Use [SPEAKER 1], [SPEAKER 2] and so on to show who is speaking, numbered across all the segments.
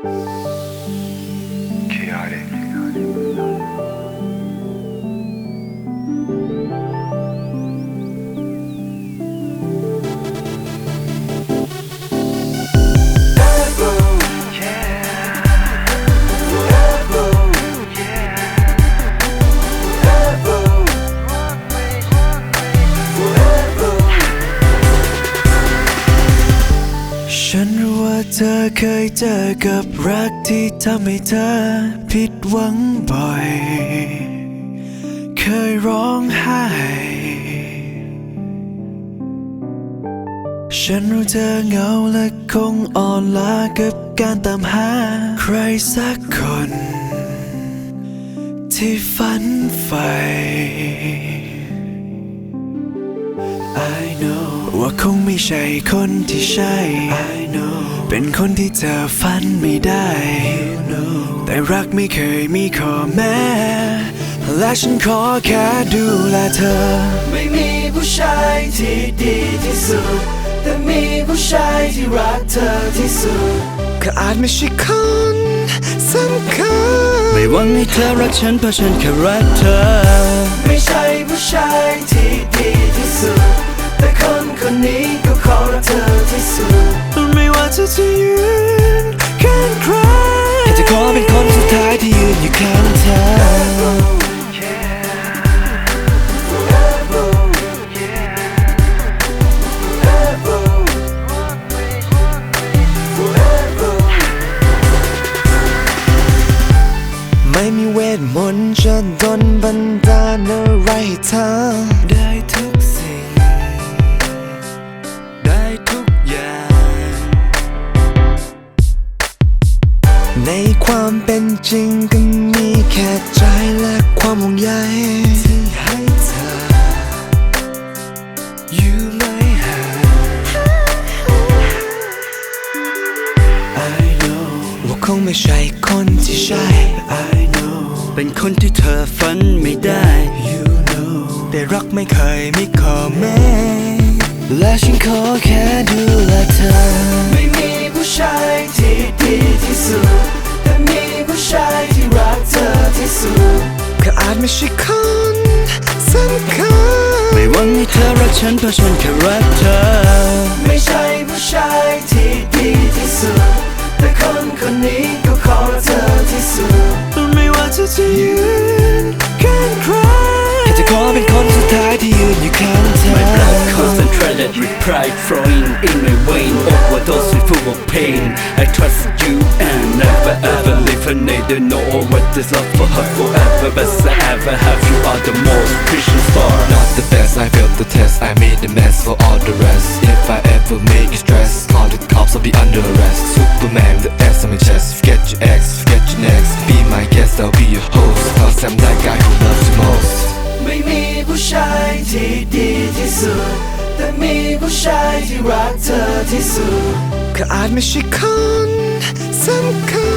[SPEAKER 1] ฉั เธอเคยเจอกับรักที่ทำให้เธอผิดหวังบ่อย เคยร้องไห้ ฉันรู้เธอเหงาและคงอ่อนล้ากับการตามหา ใครสักคน ที่ฝันใฝ่ ว่าคงไม่ใช่คนที่ใช่ I know เป็นคนที่เธอฝันไม่ได้ you know แต่รักไม่เคยมีข้อแม้ และฉันขอแค่ดูแลเธอ
[SPEAKER 2] ไม่มีผู้ชายที่ดีที่สุด แต่มีผู้ชายที่รักเธอที่สุด
[SPEAKER 1] ก็อาจไม่ใช่คนสำคัญ
[SPEAKER 3] ไม่หวังให้เธอรักฉันเพราะฉันแค่รักเธอ
[SPEAKER 2] ไม่ใช่ผู้ชายที่ดีที่สุด แต่คนคนนี้ก็ขอรักเธอที่สุด
[SPEAKER 1] ไม่ว่าเธอจะยืนข้างใครจะขอเป็นคนสุดท้ายที่ยืนอยู่ข้างเธอไม่มีเวทมนต์จะดนบัน ในความเป็นจริงก็มีแค่ใจและความห่วงใยที่ให้เธออยู่ไม่ห่าง I know ว่าคงไม่ใช่คนที่ใช่ I know
[SPEAKER 3] เป็นคนที่เธอฝันไม่ได้
[SPEAKER 1] You know แต่รักไม่เคยมีข้อแม้และฉันขอแค่ดู
[SPEAKER 2] สำ
[SPEAKER 1] คัญ
[SPEAKER 3] ไม่หวังให้เธอรักฉันเพราะฉันแค่รักเธอ
[SPEAKER 2] ไม่ใช่ผู้ชายที่ดีที่สุด แต่คนคนนี้ก็ขอรักเธอที่สุด
[SPEAKER 1] ไม่ว่าเธอจะยืนข้างใครจะขอเป็นคนสุดท้ายที่ยืนอยู่ข้างเธอ
[SPEAKER 3] My blood concentrated with pride flowing in my vein Overdose with full of pain ever leave her Neither know what this love for her forever Best I ever have you are the most precious star
[SPEAKER 4] Not the best, I failed the test I made a mess for all the rest If I ever make you stress Call the cops, I'll be under arrest Superman, the S on my chest Forget your ex, forget your next Be my guest, I'll be your host Cause I'm that guy who loves you most
[SPEAKER 2] ไม่มีผู้ชายที่ดีที่สุด แต่มีผู้ชายที่รักเธอที่สุด
[SPEAKER 1] ก็อาจไม่ใช่คนสำคัญ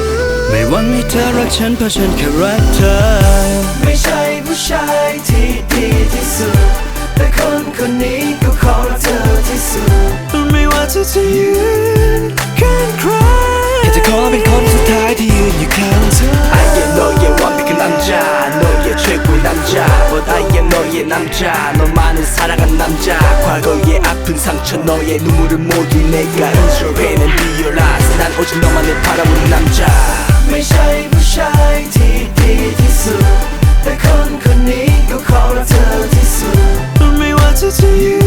[SPEAKER 3] ไม่หวังให้เธอรักฉันเพราะฉันแค่รักเธอ
[SPEAKER 2] ไม่ใช่ผู้ชายที่ดีที่สุด แต่คนคนนี้ก็ขอรักเธอที่สุด
[SPEAKER 1] ไม่ว่าเธอจะยืนข้างใครจะขอเป็นคนสุดท้ายที่ยืนอยู่ข้างเธอ
[SPEAKER 2] I am 너의 완벽한 남자 너의 최고의 남자 But I am 너의 남자 너만을 사랑한 남자 과거의 아픈 상처 너의 눈물을 모두 내가 인수해낸 realize 난 오직 너만을 바라보는 남자 ไม่ใช่ผู้ชายที่ดีที่สุด แต่คนคนนี้ก็ขอรักเธอที่สุด
[SPEAKER 1] ไม่ว่าเธอจะยื